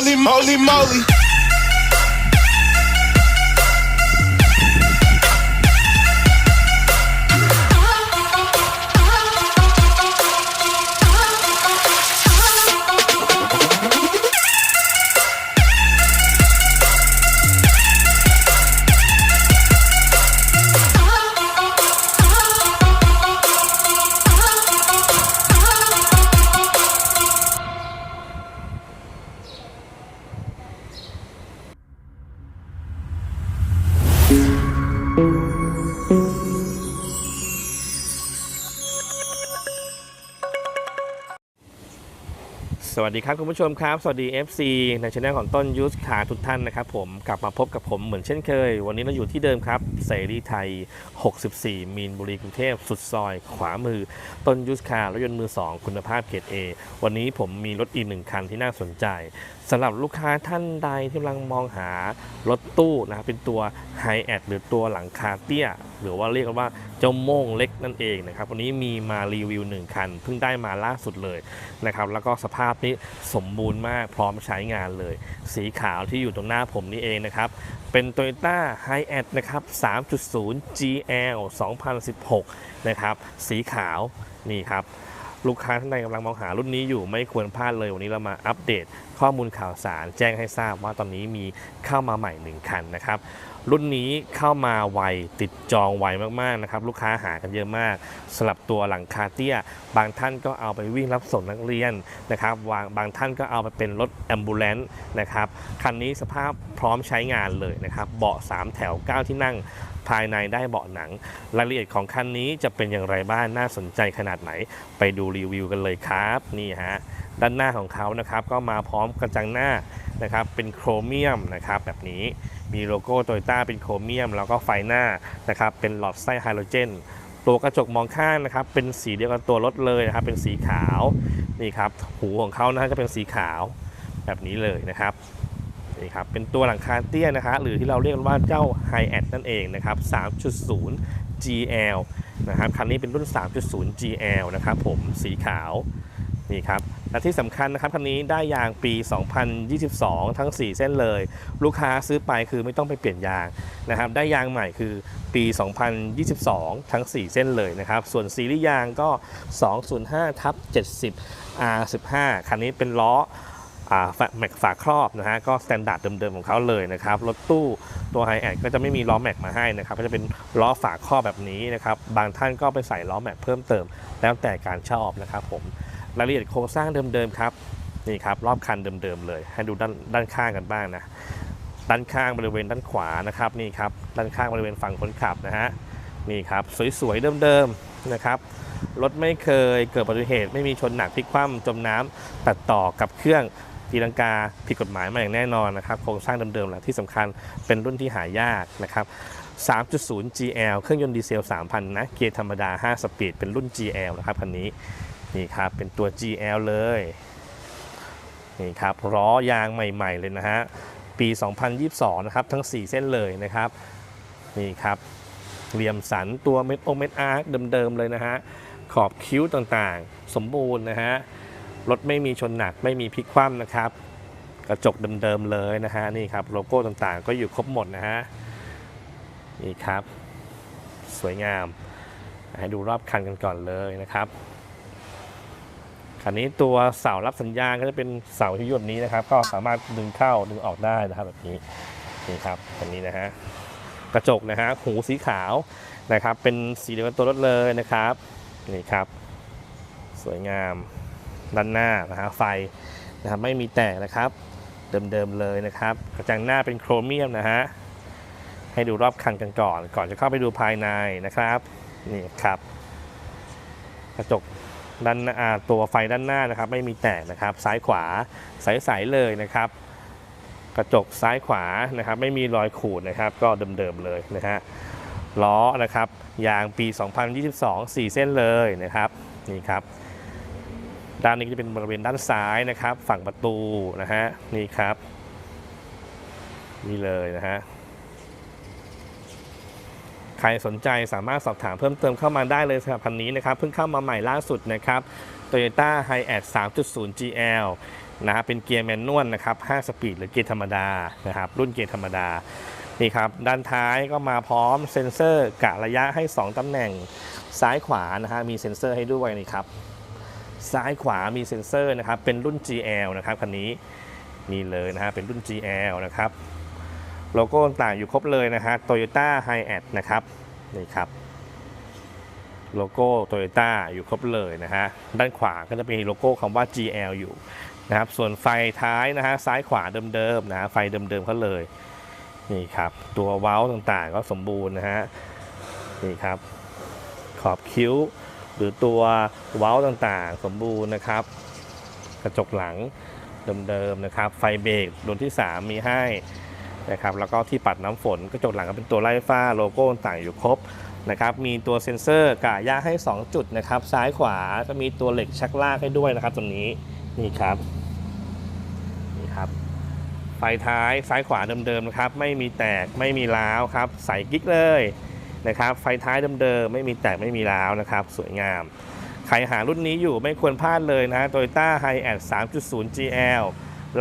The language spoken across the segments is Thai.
Holy moly, สวัสดีครับคุณผู้ชมครับ สวัสดี FC ในช anel ของต้นยูสขาทุกท่านนะครับผมกลับมาพบกับผมเหมือนเช่นเคย วันนี้เราอยู่ที่เดิมครับเสรีไทย 64 มีนบุรีกรุงเทพสุดซอย ขวามือ ต้นยูสคารถยนต์มือ 2 คุณภาพเกรด A วันนี้ผมมีรถอีกหนึ่งคันที่น่าสนใจสำหรับลูกค้าท่านใดที่กำลังมองหารถตู้นะครับเป็นตัวไฮแอดหรือตัวหลังคาเตี้ย หรือว่าเรียกว่าเจ้าโม่งเล็กนั่นเองนะครับวันนี้มีมารีวิวหนึ่งคัน เพิ่งได้มาล่าสุดเลยนะครับแล้วก็สภาพนี้สมบูรณ์มากพร้อมใช้งานเลย สีขาวที่อยู่ตรงหน้าผมนี่เองนะครับเป็น Toyota h i แอดนะครับ 3.0 GL 2016 นะครับ สีขาวนี่ครับ ลูกค้าท่านใดกำลังมองหารุ่นนี้อยู่ไม่ควรพลาดเลย วันนี้เรามาอัปเดตข้อมูลข่าวสารแจ้งให้ทราบว่าตอนนี้มีเข้ามาใหม่หนึ่งคันนะครับ รุ่นนี้เข้ามาไวติดจองไวมากๆนะครับลูกค้าหากันเยอะมากสำหรับตัวหลังคาเตี้ย บางท่านก็เอาไปวิ่งรับส่งนักเรียนนะครับวางบางท่านก็เอาไปเป็นรถแอมบูเลนต์นะครับคันนี้สภาพพร้อมใช้งานเลยนะครับเบาะ 3 แถว 9 ที่นั่งภายในได้เบาะหนัง รายละเอียดของคันนี้จะเป็นอย่างไรบ้างน่าสนใจขนาดไหน ไปดูรีวิวกันเลยครับ นี่ฮะด้านหน้าของเขานะครับก็มาพร้อมกระจังหน้านะครับเป็นโครเมียมนะครับแบบนี้ มีโลโก้โตโยต้าเป็นโครเมียม แล้วก็ไฟหน้านะครับเป็นหลอดไส้ไฮโดรเจน ตัวกระจกมองข้างนะครับเป็นสีเดียวกันตัวรถเลยนะครับเป็นสีขาวนี่ครับหูของเขานะจะเป็นสีขาวแบบนี้เลยนะครับนี่ครับเป็นตัวหลังคาเตี้ยนะคะหรือที่เราเรียกว่าเจ้า h i แอดนั่นเองนะครับ 3.0 GL นะครับคันนี้เป็นรุ่น 3.0 GL นะครับผมสีขาวนี่ครับ และที่สำคัญนะครับคันนี้ได้ยางปี 2022 ทั้ง 4 เส้นเลย ลูกค้าซื้อไปคือไม่ต้องไปเปลี่ยนยางนะครับ ได้ยางใหม่คือปี 2022 ทั้ง 4 เส้นเลยนะครับ ส่วนซีรีส์ยางก็ 205ทับ70 R15 คันนี้เป็นล้อแม็กฝาครอบนะฮะก็สแตนดาร์ดเดิมๆของเขาเลยนะครับรถตู้ตัวไฮแอดก็จะไม่มีล้อแม็กมาให้นะครับก็จะเป็นล้อฝาครอบแบบนี้นะครับบางท่านก็ไปใส่ล้อแม็กเพิ่มเติม แล้วแต่การชอบนะครับผม รายละเอียดโครงสร้างเดิมๆครับนี่ครับรอบคันเดิมๆเลย ให้ดูด้านด้านข้างกันบ้างนะด้านข้างบริเวณด้านขวานะครับนี่ครับด้านข้างบริเวณฝั่งคนขับนะฮะนี่ครับสวยๆเดิมๆนะครับรถไม่เคยเกิดอุบัติเหตุไม่มีชนหนักพลิกคว่ำจมน้ำตัดต่อกับเครื่องตีลังกาผิดกฎหมายมาอย่างแน่นอนนะครับโครงสร้างเดิมๆแหละที่สำคัญเป็นรุ่นที่หายากนะครับ 3.0 GL เครื่องยนต์ดีเซล 3,000 นะ เกียร์ธรรมดา 5 สปีด เป็นรุ่น GL นะครับคันนี้ นี่ครับเป็นตัว GL เลยนี่ครับล้อยางใหม่ ๆ เลยนะฮะปี 2022 นะครับ ทั้ง 4 เส้นเลยนะครับนี่ครับเหลี่ยมสันตัวเม็ดโอเม็ดอาร์คเดิม ๆ เลยนะฮะขอบคิ้วต่างๆ สมบูรณ์นะฮะรถไม่มีชนหนักไม่มีพลิกคว่ำนะครับ กระจกเดิมๆเลยนะฮะนี่ครับโลโก้ต่างๆ ก็อยู่ครบหมดนะฮะนี่ครับ สวยงามให้ดูรอบคันกันก่อนเลยนะครับ คันนี้ตัวเสารับสัญญาณก็จะเป็นเสาที่อยู่แบบนี้นะครับ ก็สามารถดึงเข้าดึงออกได้นะครับแบบนี้นี่ครับแบบนี้นะฮะกระจกนะฮะหูสีขาวนะครับ เป็นสีเดียวกันตัวรถเลยนะครับนี่ครับ สวยงามด้านหน้านะฮะไฟนะครับไม่มีแตกนะครับ เดิมๆเลยนะครับ กระจังหน้าเป็นโครเมียมนะฮะให้ดูรอบคันกันก่อน ก่อนจะเข้าไปดูภายในนะครับนี่ครับ กระจก ด้านาตัวไฟด้านหน้านะครับ ไม่มีแตกนะครับ ซ้ายขวาใสๆเลยนะครับ กระจกซ้ายขวานะครับ ไม่มีรอยขูดนะครับ ก็เดิมๆเลยนะฮะล้อนะครับยางปี 2022 4 เส้นเลยนะครับนี่ครับ ด้านนี้จะเป็นบริเวณด้านซ้ายนะครับ ฝั่งประตูนะฮะนี่ครับนี่เลยนะฮะ ใครสนใจสามารถสอบถามเพิ่มเติมเข้ามาได้เลยสำหรับคันนี้นะครับ เพิ่งเข้ามาใหม่ล่าสุดนะครับ Toyota h i a t 3.0 GL นะเป็นเกียร์แมนนวลนะครับ 5 สปีดหรือเกียร์ธรรมดานะครับ รุ่นเกียร์ธรรมดา นี่ครับ ด้านท้ายก็มาพร้อมเซ็นเซอร์กะระยะให้ 2 ตำแหน่งซ้ายขวานะฮะมีเซ็นเซอร์ให้ด้วยนี่ครับ ซ้ายขวามีเซ็นเซอร์นะครับ เป็นรุ่น GL นะครับคันนี้นี่เลยนะฮะเป็นรุ่น GL นะครับ โลโก้ต่างอยู่ครบเลยนะฮะ Toyota h i a t นะครับนี่ครับโลโก้ Toyota อยู่ครบเลยนะฮะด้านขวาก็จะมีโลโก้คำว่า GL อยู่นะครับส่วนไฟท้ายนะฮะซ้ายขวาเดิมๆนะฮะไฟเดิมๆเขาเลยนี่ครับตัวเว้าต่างๆก็สมบูรณ์นะฮะนี่ครับขอบคิ้ว หรือตัวเว้าต่างๆ สมบูรณ์นะครับ กระจกหลังเดิมๆนะครับ ไฟเบรกรุ่นที่ 3 มีให้ นะครับแล้วก็ที่ปัดน้ำฝนกระจกหลังก็เป็นตัวไล่ฟ้าโลโก้ต่างอยู่ครบนะครับมีตัวเซ็นเซอร์กะยะให้ 2 จุดนะครับซ้ายขวาก็มีตัวเหล็กชักลากให้ด้วยนะครับตรงนี้นี่ครับนี่ครับไฟท้ายซ้ายขวาเดิมๆนะครับไม่มีแตกไม่มีร้าวครับใส่กิ๊กเลยนะครับไฟท้ายเดิมๆไม่มีแตกไม่มีร้าวนะครับสวยงามใครหารุ่นนี้อยู่ไม่ควรพลาดเลยนะ Toyota h i a t 3.0 GL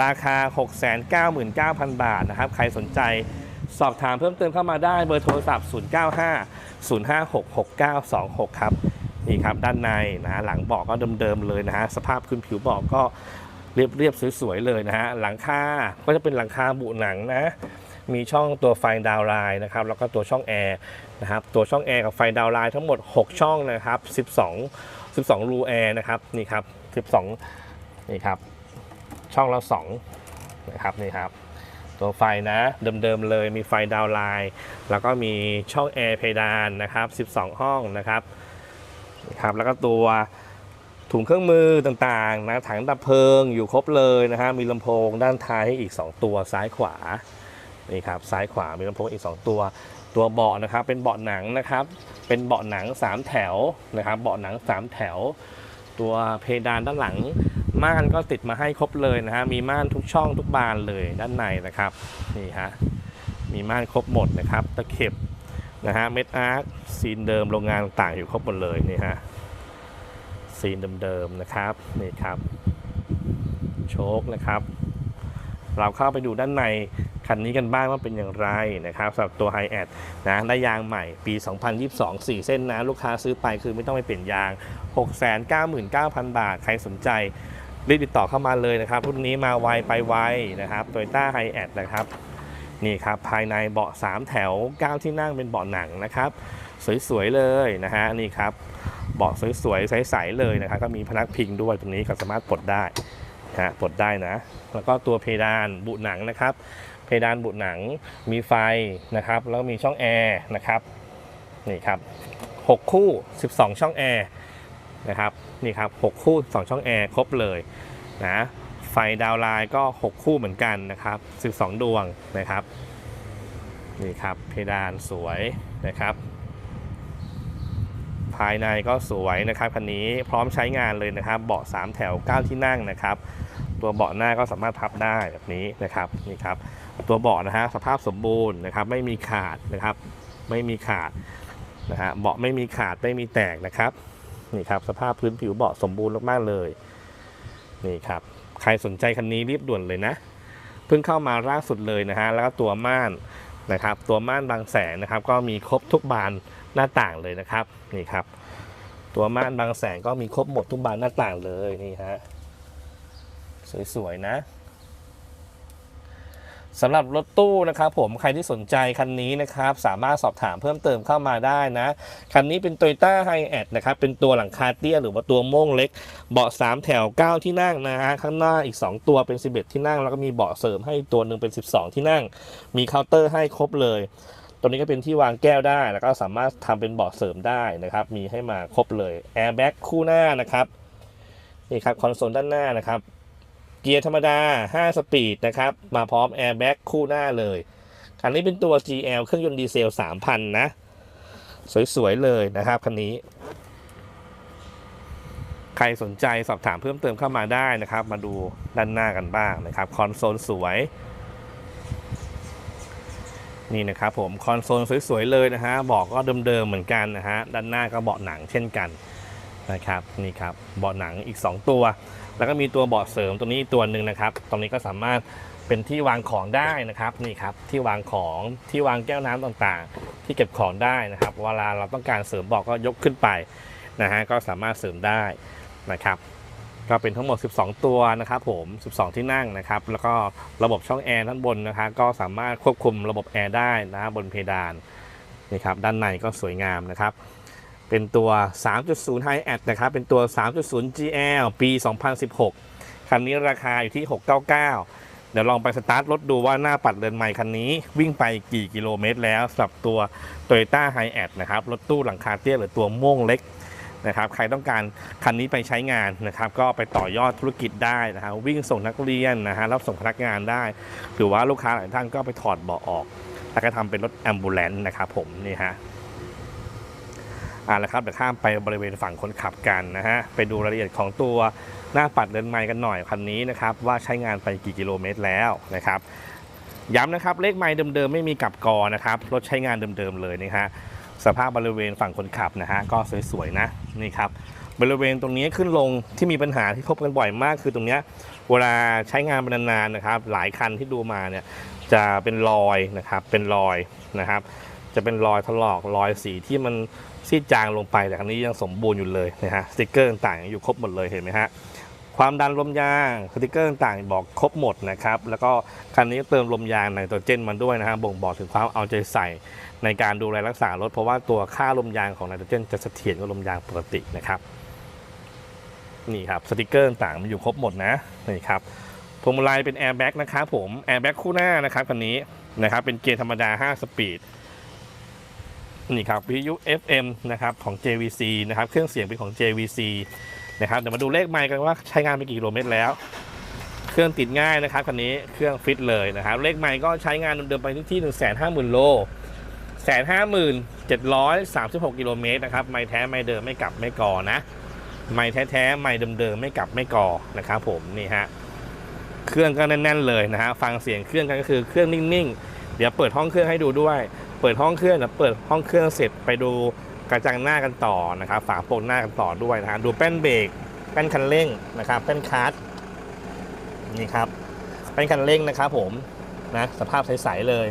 ราคา 699,000 บาทนะครับ ใครสนใจสอบถามเพิ่มเติมเข้ามาได้เบอร์โทรศัพท์ 095 056 6926 ครับ นี่ครับด้านในนะหลังเบาะก็เดิมๆเลยนะฮะสภาพพื้นผิวเบาะก็เรียบๆสวยๆเลยนะฮะหลังคาก็จะเป็นหลังคาบุหนังนะมีช่องตัวไฟดาวไลน์นะครับแล้วก็ตัวช่องแอร์นะครับตัวช่องแอร์กับไฟดาวไลน์ทั้งหมด 6 ช่องนะครับ 12 12 รูแอร์นะครับนี่ครับ 12 นี่ครับ ช่องละ2นะครับนี่ครับ ตัวไฟนะเดิมๆเลยมีไฟดาวไลน์แล้วก็มีช่องแอร์เพดานนะครับ 12 ห้องนะครับนะครับแล้วก็ตัวถุงเครื่องมือต่างๆนะถังดับเพลิงอยู่ครบเลยนะฮะมีลำโพงด้านท้ายให้อีก 2 ตัวซ้ายขวานี่ครับซ้ายขวามีลำโพงอีก 2 ตัว ตัวเบาะนะครับเป็นเบาะหนังนะครับ เป็นเบาะหนัง 3 แถวนะครับเบาะหนัง 3 แถว ตัวเพดานด้านหลัง ม่านก็ติดมาให้ครบเลยนะฮะ มีม่านทุกช่องทุกบานเลยด้านในนะครับ นี่ฮะ มีม่านครบหมดนะครับ ตะเข็บนะฮะ เม็ดอาร์คซีนเดิมโรงงานต่างอยู่ครบหมดเลยนี่ฮะ ซีนเดิมๆนะครับ นี่ครับ โชคนะครับ เราเข้าไปดูด้านในคันนี้กันบ้างว่าเป็นอย่างไรนะครับสำหรับตัว h i แอดนะได้ยางใหม่ปี 2022 4 เส้นนะ ลูกค้าซื้อไปคือไม่ต้องไปเปลี่ยนยาง 699,000 บาท ใครสนใจ รีบติดต่อเข้ามาเลยนะครับรุ่นนี้มาไวไปไวนะครับ Toyota h i แอดนะครับนี่ครับภายในเบาะ 3 แถว 9 ที่นั่งเป็นเบาะหนังนะครับสวยๆเลยนะฮะนี่ครับเบาะสวยๆใสๆเลยนะครับก็มีพนักพิงด้วยตรงนี้ก็สามารถปลดได้ฮะปลดได้นะ แล้วก็ตัวเพดานบุหนังนะครับ เพดานบุหนังมีไฟนะครับ แล้วก็มีช่องแอร์นะครับนี่ครับ 6 คู่ 12 ช่องแอร์นะครับ นี่ครับ6คู่ 2 ช่องแอร์ครบเลยนะไฟดาวไลน์ก็ 6 คู่เหมือนกันนะครับ12 ดวงนะครับนี่ครับเพดานสวยนะครับ ภายในก็สวยนะครับคันนี้พร้อมใช้งานเลยนะครับ เบาะ 3 แถว 9 ที่นั่งนะครับ ตัวเบาะหน้าก็สามารถพับได้แบบนี้นะครับนี่ครับตัวเบาะนะฮะสภาพสมบูรณ์นะครับ ไม่มีขาดนะครับ ไม่มีขาดนะฮะเบาะไม่มีขาดไม่มีแตกนะครับ นี่ครับสภาพพื้นผิวเบาะสมบูรณ์มากๆเลยนี่ครับใครสนใจคันนี้รีบด่วนเลยนะ เพิ่งเข้ามาล่าสุดเลยนะฮะแล้วก็ตัวม่านนะครับ ตัวม่านบางแสนนะครับ ก็มีครบทุกบานหน้าต่างเลยนะครับนี่ครับ ตัวม่านบางแสนก็มีครบหมดทุกบานหน้าต่างเลยนี่ฮะสวยๆนะ สำหรับรถตู้นะครับผมใครที่สนใจคันนี้นะครับ สามารถสอบถามเพิ่มเติมเข้ามาได้นะ คันนี้เป็น Toyota h i แอดนะครับ เป็นตัวหลังคาเตี้ยหรือว่าตัวโม่งเล็ก เบาะ 3 แถว 9 ที่นั่งนะฮะข้างหน้าอีก 2 ตัวเป็น 11 ที่นั่ง แล้วก็มีเบาะเสริมให้ตัวหนึ่งเป็น 12 ที่นั่ง มีเคาน์เตอร์ให้ครบเลยตรงนี้ก็เป็นที่วางแก้วได้แล้วก็สามารถทำเป็นเบาะเสริมได้นะครับ มีให้มาครบเลยแอร์แบ็กคู่หน้านะครับนี่ครับคอนโซลด้านหน้านะครับ เกียร์ธรรมดา 5 สปีดนะครับ มาพร้อมแอร์แบ็กคู่หน้าเลย คันนี้เป็นตัว GL เครื่องยนต์ดีเซล 3,000 นะ สวย ๆ เลยนะครับ คันนี้ ใครสนใจสอบถามเพิ่มเติมเข้ามาได้นะครับ มาดูด้านหน้ากันบ้างนะครับ คอนโซลสวย นี่นะครับผม คอนโซลสวย ๆ เลยนะฮะเบอกก็เดิม ๆ เหมือนกันนะฮะ ด้านหน้าก็เบาะหนังเช่นกัน นะครับนี่ครับเบาะหนังอีก 2 ตัว แล้วก็มีตัวเบาะเสริมตัวนี้ตัวหนึ่งนะครับตรงนี้ก็สามารถเป็นที่วางของได้นะครับนี่ครับที่วางของที่วางแก้วน้ำต่างๆ ที่เก็บของได้นะครับเวลาเราต้องการเสริมเบาะก็ยกขึ้นไปนะฮะก็สามารถเสริมได้นะครับก็เป็นทั้งหมด 12 ตัวนะครับผม 12 ที่นั่งนะครับ แล้วก็ระบบช่องแอร์ด้านบนนะครับก็สามารถควบคุมระบบแอร์ได้นะบนเพดานนี่ครับด้านในก็สวยงามนะครับ เป็นตัว 3.0 High a d นะครับ เป็นตัว 3.0 GL ปี 2016 คันนี้ราคาอยู่ที่ 699 เดี๋ยวลองไปสตาร์ทรถดูว่าหน้าปัดเรือนใหม่คันนี้ วิ่งไปกี่กิโลเมตรแล้วสำหรับตัว Toyota h i a d นะครับ รถตู้หลังคาเตี้ยหรือตัวม่วงเล็กนะครับ ใครต้องการคันนี้ไปใช้งานนะครับ ก็ไปต่อยอดธุรกิจได้นะครับวิ่งส่งนักเรียนนะฮะ รับส่งพนักงานได้ หรือว่าลูกค้าหลายท่านก็ไปถอดเบาะออก แล้วก็ทำเป็นรถแอมบูเลนต์นะครับผม นี่ฮะ อ่าแล้วครับเดี๋ยวข้ามไปบริเวณฝั่งคนขับกันนะฮะไปดูรายละเอียดของตัวหน้าปัดเดินไม้กันหน่อยคันนี้นะครับว่าใช้งานไปกี่กิโลเมตรแล้วนะครับย้ำนะครับเลขไม้เดิมๆไม่มีกลับกอนะครับรถใช้งานเดิมๆเลยนะฮะสภาพบริเวณฝั่งคนขับนะฮะก็สวยๆนะนี่ครับบริเวณตรงนี้ขึ้นลงที่มีปัญหาที่พบกันบ่อยมาก คือตรงนี้เวลาใช้งานนานๆนะครับ หลายคันที่ดูมาเนี่ยจะเป็นรอยนะครับเป็นรอยนะครับ จะเป็นรอยถลอกรอยสีที่มัน ซีดจางลงไปแต่คันนี้ยังสมบูรณ์อยู่เลยนะฮะสติกเกอร์ต่างๆอยู่ครบหมดเลยเห็นไหมฮะความดันลมยางสติกเกอร์ต่างๆบอกครบหมดนะครับแล้วก็คันนี้เติมลมยางไนโตรเจนมันด้วยนะฮะบ่งบอกถึงความเอาใจใส่ในการดูแลรักษารถ เพราะว่าตัวค่าลมยางของไนโตรเจนจะเสถียรกว่าลมยางปกตินะครับนี่ครับสติกเกอร์ต่างๆมันอยู่ครบหมดนะนี่ครับพวงมาลัยเป็นแอร์แบ็กนะครับผมแอร์แบ็กคู่หน้านะครับคันนี้นะครับเป็นเกียร์ธรรมดา 5 สปีด นี่ครับวิทยุ FM นะครับของ JVC นะครับเครื่องเสียงเป็นของ JVC นะครับเดี๋ยวมาดูเลขไมค์กันว่าใช้งานไปกี่กิโลเมตรแล้ว เครื่องติดง่ายนะครับคันนี้เครื่องฟิตเลยนะครับเลขไมค์ก็ใช้งานเดิมๆไปที่ 1 5 0 0 0 0 โลแสนห้าหมื่นเจ็ดร้อยสามสิบหกกิโลเมตรนะครับ ไม่แท้ไม่เดิมไม่กลับไม่ก่อนะ ไม่แท้แท้ไม่เดิมๆไม่กลับไม่ก่อนะครับผมนี่ฮะเครื่องก็แน่นๆเลยนะฮะฟังเสียงเครื่องกันก็คือเครื่องนิ่งๆ เดี๋ยวเปิดห้องเครื่องให้ดูด้วย เปิดห้องเครื่องแล้วเปิดห้องเครื่องเสร็จไปดูกระจังหน้ากันต่อนะครับฝาโปรงหน้ากันต่อด้วยนะฮะดูแป้นเบรกแป้นคันเร่งนะครับแป้นคลัตช์นี่ครับแป้นคันเร่งนะครับผมนะสภาพใสๆเลย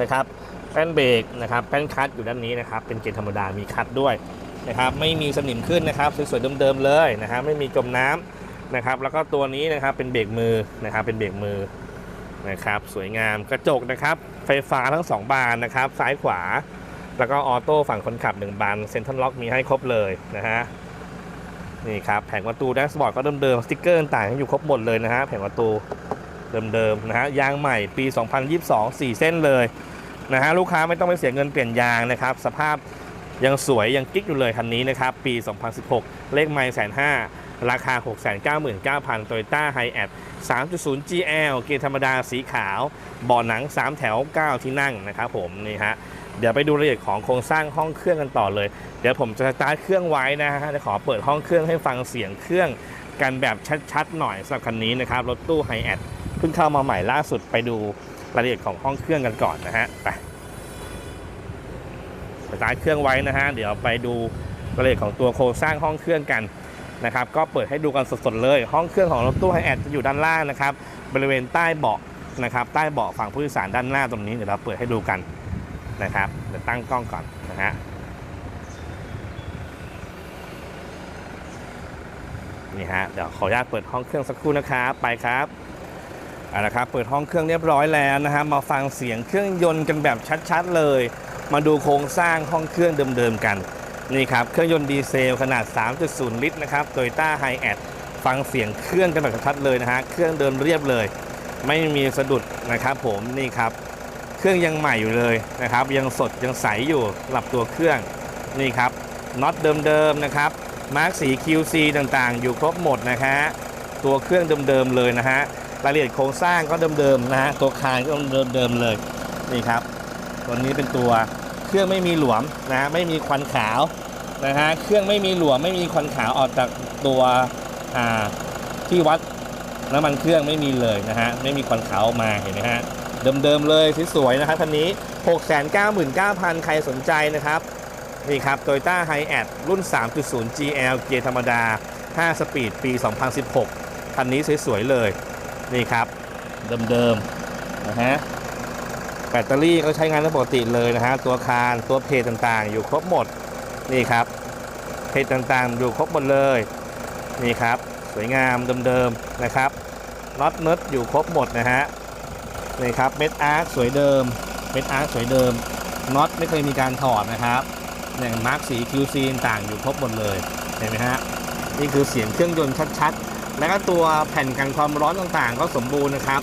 นะครับแป้นเบรกนะครับแป้นคัดอยู่ด้านนี้นะครับเป็นเกจธรรมดามีคัดด้วยนะครับไม่มีสนิมขึ้นนะครับสวยๆเดิมๆเลยนะครับไม่มีจมน้ำนะครับแล้วก็ตัวนี้นะครับเป็นเบรกมือนะครับเป็นเบรกมือนะครับสวยงามกระจกนะครับ ฟฟ้าทั้งสองบานนะครับ ซ้ายขวา แล้วก็ออโต้ฝั่งคนขับหนึ่งบานเซ็นทรัลล็อกมีให้ครบเลยนะฮะนี่ครับแผงประตูแดชบอร์ดก็เดิมๆสติ๊กเกอร์ต่างๆอยู่ครบหมดเลยนะฮะแผงประตูเดิมๆนะฮะยางใหม่ปี 2022 4 เส้นเลยนะฮะลูกค้าไม่ต้องไปเสียเงินเปลี่ยนยางนะครับ สภาพยังสวยยังกิ๊กอยู่เลยคันนี้นะครับ ปี 2016 เลขไม่แสนห้า ราคา 699,000 Toyota h i a t 3.0 GL เกียร์ธรรมดาสีขาวเบาะหนัง 3 แถว 9 ที่นั่งนะครับผมนี่ฮะเดี๋ยวไปดูรายละเอียดของโครงสร้างห้องเครื่องกันต่อเลย เดี๋ยวผมจะสตาร์ทเครื่องไว้นะฮะจะขอเปิดห้องเครื่องให้ฟังเสียงเครื่องกันแบบชัดๆหน่อยสำหรับคันนี้นะครับรถตู้ h i a t เพิ่งเข้ามาใหม่ล่าสุดไปดูรายละเอียดของห้องเครื่องกันก่อนนะฮะไปสตาร์ทเครื่องไว้นะฮะเดี๋ยวไปดูรายละเอียดของตัวโครงสร้างห้องเครื่องกัน นะครับก็เปิดให้ดูกันสดๆเลย ห้องเครื่องของรถตู้ไฮแอดจะอยู่ด้านล่างนะครับบริเวณใต้เบาะนะครับใต้เบาะฝั่งผู้โดยสารด้านหน้าตรงนี้เดี๋ยวเราเปิดให้ดูกันนะครับเดี๋ยวตั้งกล้องก่อนนะฮะนี่ฮะเดี๋ยวขออนุญาตเปิดห้องเครื่องสักครู่นะครับไปครับเอาละครับเปิดห้องเครื่องเรียบร้อยแล้วนะฮะมาฟังเสียงเครื่องยนต์กันแบบชัดๆเลย มาดูโครงสร้างห้องเครื่องเดิมๆกัน นี่ครับ เครื่องยนต์ดีเซลขนาด 3.0 ลิตรนะครับ Toyota h i a t ฟังเสียงเครื่องกันแบบชัดเลยนะฮะ เครื่องเดินเรียบเลย ไม่มีสะดุดนะครับผมนี่ครับ เครื่องยังใหม่อยู่เลยนะครับ ยังสดยังใสอยู่หรับตัวเครื่องนี่ครับน็อตเดิมๆนะครับมาร์กสี QC ต่างๆ อยู่ครบหมดนะฮะตัวเครื่องเดิมๆเลยนะฮะรายละเอียดโครงสร้างก็เดิมๆนะฮะตัวคานก็เดิมๆเลยนี่ครับตัวนี้เป็นตัว เครื่องไม่มีหลวมนะฮะไม่มีควันขาวนะฮะเครื่องไม่มีหลวมไม่มีควันขาวออกจากตัวอ่าที่วัดน้ำมันเครื่องไม่มีเลยนะฮะไม่มีควันขาวออกมาเห็นไหมฮะเดิมๆเลยสวยๆนะครับคันนี้ 699,000 ใครสนใจนะครับนี่ครับ Toyota h i 8รุ่น 3.0 GL เกียร์ธรรมดา 5 สปีด ปี 2016 คันนี้สวยๆเลย นี่ครับ เดิมๆ นะฮะ แบตเตอรี่ก็ใช้งานได้ปกติเลยนะฮะตัวคานตัวเพจต่างๆ อยู่ครบหมดนี่ครับเพจต่างๆ อยู่ครบหมดเลยนี่ครับสวยงามเดิมๆนะครับน็อตเนิร์ดอยู่ครบหมดนะฮะนี่ครับเม็ดอาร์คสวยเดิมเม็ดอาร์คสวยเดิมน็อตไม่เคยมีการถอดนะครับอย่างมาร์กสี QC ต่างอยู่ครบหมดเลยเห็นไหมฮะนี่คือเสียงเครื่องยนต์ชัดๆ แล้วก็ตัวแผ่นกันความร้อนต่างๆ ก็สมบูรณ์นะครับ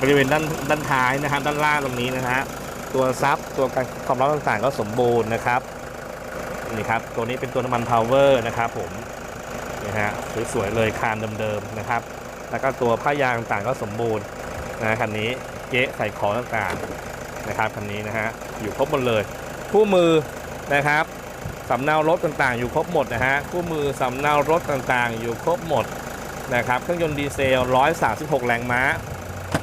บริเวณด้านด้านท้ายนะครับด้านล่างตรงนี้นะฮะตัวซับตัวกันความร้อนต่างๆ ก็สมบูรณ์นะครับนี่ครับตัวนี้เป็นตัวน้ำมันพาวเวอร์นะครับผมนะฮะสวยๆเลยคานเดิมๆนะครับ แล้วก็ตัวผ้ายางต่างๆก็สมบูรณ์นะคันนี้เก๊ะใส่ของต่างๆนะครับคันนี้นะฮะอยู่ครบหมดเลยคู่มือนะครับสำเนารถต่างๆ อยู่ครบหมดนะฮะคู่มือสำเนารถต่างๆ อยู่ครบหมดนะครับเครื่องยนต์ดีเซล 136 แรงม้า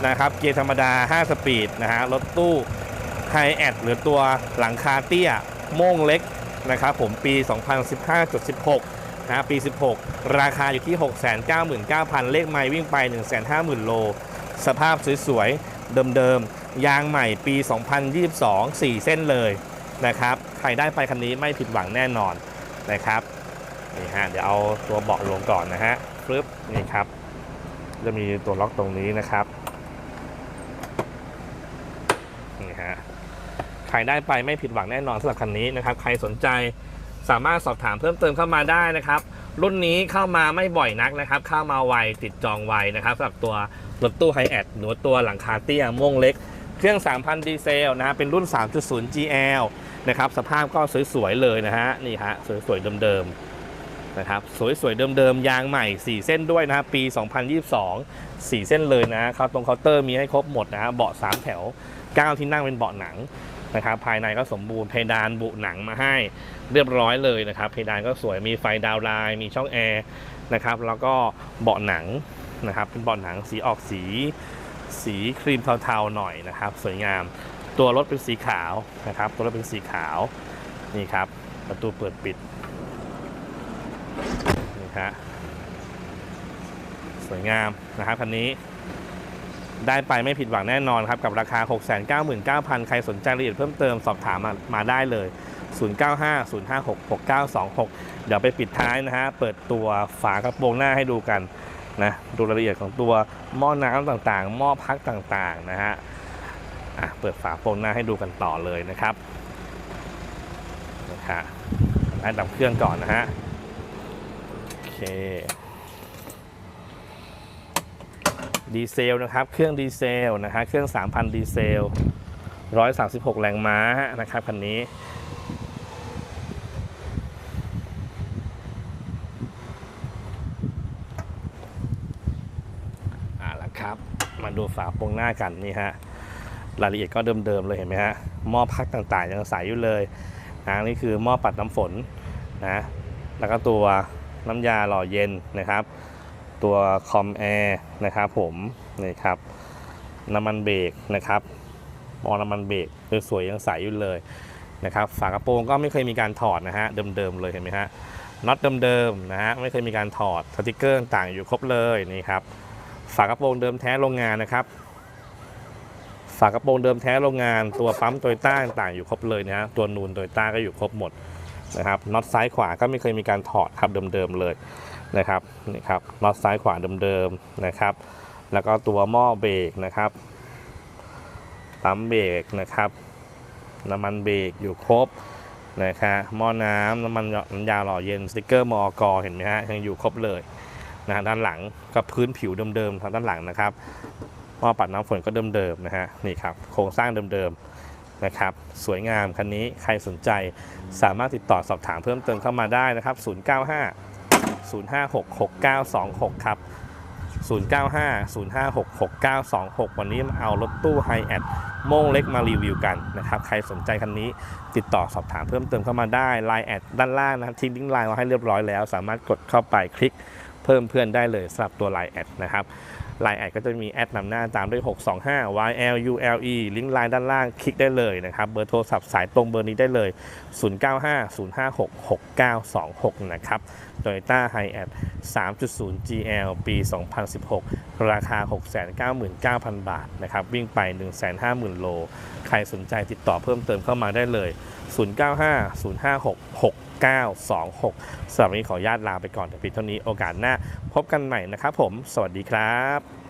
นะครับ เกียร์ธรรมดา 5 สปีดนะฮะ รถตู้ไฮแอดหรือตัวหลังคาเตี้ยโม่งเล็กนะครับผมปี 2015.16 นะปี 16 ราคาอยู่ที่ 699,000 เลขไม้วิ่งไป 150,000 โล สภาพสวยๆ เดิมๆ ยางใหม่ปี 2022 4 เส้นเลยนะครับใครได้ไปคันนี้ไม่ผิดหวังแน่นอนนะครับนี่ฮะเดี๋ยวเอาตัวเบาะลงก่อนนะฮะปึ๊บนี่ครับ จะมีตัวล็อกตรงนี้นะครับ นี่ฮะ ใครได้ไปไม่ผิดหวังแน่นอนสำหรับคันนี้นะครับ ใครสนใจสามารถสอบถามเพิ่มเติมเข้ามาได้นะครับ รุ่นนี้เข้ามาไม่บ่อยนักนะครับ เข้ามาไวติดจองไวนะครับสำหรับตัวรถตู้ไฮแอดหรือว่าตัวหลังคาเตี้ยม่วงเล็ก เครื่อง 3,000 ดีเซลนะฮะเป็นรุ่น 3.0 GL นะครับสภาพก็สวยๆเลยนะฮะนี่ฮะสวยๆเดิมๆนะครับสวยๆเดิมๆยางใหม่ 4 เส้นด้วยนะครับปี 2022 4 เส้นเลยนะเข้าตรงเคาน์เตอร์มีให้ครบหมดนะฮะเบาะ3แถว 9 ที่นั่งเป็นเบาะหนัง นะครับภายในก็สมบูรณ์เพดานบุหนังมาให้เรียบร้อยเลยนะครับเพดานก็สวยมีไฟดาวไลน์มีช่องแอร์นะครับแล้วก็เบาะหนังนะครับเป็นเบาะหนังสีออกสี สีครีมเทาๆหน่อยนะครับ สวยงามตัวรถเป็นสีขาวนะครับ ตัวรถเป็นสีขาวนี่ครับประตูเปิดปิดนี่ฮะสวยงามนะครับคันนี้ ได้ไปไม่ผิดหวังแน่นอนครับ กับราคา 699,000 ใครสนใจรายละเอียดเพิ่มเติมสอบถามมามาได้เลย 0950566926 เดี๋ยวไปปิดท้ายนะฮะ เปิดตัวฝากระโปรงหน้าให้ดูกันนะดูรายละเอียดของตัวหม้อน้ำต่างๆ หม้อพักต่างๆนะฮะอะเปิดฝาโปรงหน้าให้ดูกันต่อเลยนะครับนะฮะอันดับเครื่องก่อนนะฮะโอเค ดีเซลนะครับ เครื่องดีเซลนะฮะ เครื่อง 3,000 ดีเซล 136 แรงม้านะครับคันนี้ อ่าละครับ มาดูฝาโปรงหน้ากันนี่ฮะ รายละเอียดก็เดิมๆเลยเห็นไหมฮะ หม้อพักต่างๆ ยังใสอยู่เลยนะนี่คือหม้อปัดน้ำฝนนะ แล้วก็ตัวน้ำยาหล่อเย็นนะครับ ตัวคอมแอร์นะครับผมนี่ครับน้ำมันเบรกนะครับมอน้ำมันเบรกสวยยังใสอยู่เลยนะครับฝากระโปรงก็ไม่เคยมีการถอดนะฮะเดิมๆเลยเห็นไหมฮะน็อตเดิมๆนะฮะไม่เคยมีการถอดสติกเกอร์ต่างอยู่ครบเลยนี่ครับฝากระโปรงเดิมแท้โรงงานนะครับฝากระโปรงเดิมแท้โรงงานตัวปั๊มโตโยต้าต่างอยู่ครบเลยนะฮะตัวนูนโตโยต้าก็อยู่ครบหมดนะครับน็อตซ้ายขวาก็ไม่เคยมีการถอดครับเดิมๆเลย นะครับนี่ครับน็อตซ้ายขวาเดิมๆนะครับ แล้วก็ตัวหม้อเบรกนะครับปั๊มเบรกนะครับ น้ำมันเบรกอยู่ครบนะครับหม้อน้ำน้ำมันน้ำยาหล่อเย็นสติกเกอร์มอกเห็นไหมฮะยังอยู่ครบเลยนะฮะด้านหลังกับพื้นผิวเดิมๆทางด้านหลังนะครับหม้อปัดน้ำฝนก็เดิมๆนะฮะนี่ครับโครงสร้างเดิมๆนะครับ สวยงามคันนี้ใครสนใจสามารถติดต่อสอบถามเพิ่มเติมเข้ามาได้นะครับ 095 056 6926 ครับ 095 056 6926 วันนี้มาเอารถตู้ไฮแอดโม่งเล็กมารีวิวกันนะครับ ใครสนใจคันนี้ติดต่อสอบถามเพิ่มเติมเข้ามาได้ไลน์แอดด้านล่างนะครับทิ้งลิงก์ไลน์มาให้เรียบร้อยแล้ว สามารถกดเข้าไปคลิก เพิ่มเพื่อนได้เลยสำหรับตัว Line แอดนะครับ Line แอดก็จะมีแอดนำหน้าตามด้วย 625 YLULE ลิงก์ไลน์ด้านล่างคลิกได้เลยนะครับ เบอร์โทรศัพท์สายตรงเบอร์นี้ได้เลย 095 056 6926 นะครับ Toyota Hi-Ace 3.0 GL ปี 2016 ราคา 699,000 บาทนะครับ วิ่งไป 150,000 โล ใครสนใจติดต่อเพิ่มเติมเข้ามาได้เลย095 056 6926สำหรับวันนี้ขออนุญาตลาไปก่อนแต่เพียงเท่านี้โอกาสหน้าพบกันใหม่นะครับผม สวัสดีครับ